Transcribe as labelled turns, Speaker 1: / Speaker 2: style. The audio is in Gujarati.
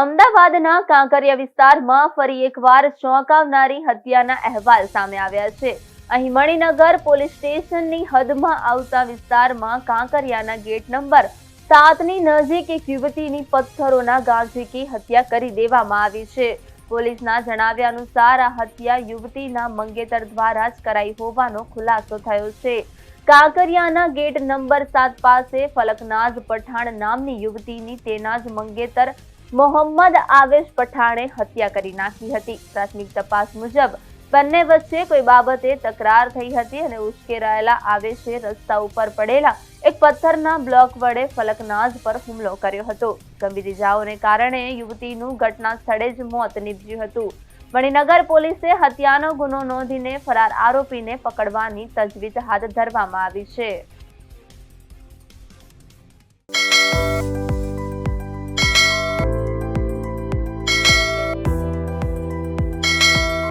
Speaker 1: અમદાવાદના કાંકરિયા વિસ્તારમાં ફરી એકવાર ચોંકાવનારી હત્યાના અહેવાલ સામે આવ્યા છે. અહીં મણિનગર પોલીસ સ્ટેશનની હદમાં આવતા વિસ્તારમાં કાંકરિયાના ગેટ નંબર સાતની નજીક એક યુવતીની પથ્થરોના ઝીકી હત્યા કરી દેવામાં આવી છે. પોલીસના જણાવ્યા અનુસાર આ હત્યા યુવતીના મંગેતર દ્વારા જ કરાઈ હોવાનો ખુલાસો થયો છે. કાંકરિયાના ગેટ નંબર સાત પાસે ફલકનાજ પઠાણ નામની યુવતીની તેના જ મંગેતર મોહમ્મદ આવેશ પઠાણે હત્યા કરી નાખી હતી. પ્રાથમિક તપાસ મુજબ બંને વચ્ચે કોઈ બાબતે તકરાર થઈ હતી અને ઉશ્કેરાયેલા આવેશે રસ્તા ઉપર પડેલા એક પથ્થરના બ્લોક વડે ફલકનાઝ પર હુમલો કર્યો હતો. ગંભીર ઇજાઓને કારણે યુવતીનું ઘટના સ્થળે જ મોત નીપજ્યું હતું. મણિનગર પોલીસે હત્યાનો ગુનો નોંધીને ફરાર આરોપીને પકડવાની તજવીજ હાથ ધરવામાં આવી છે.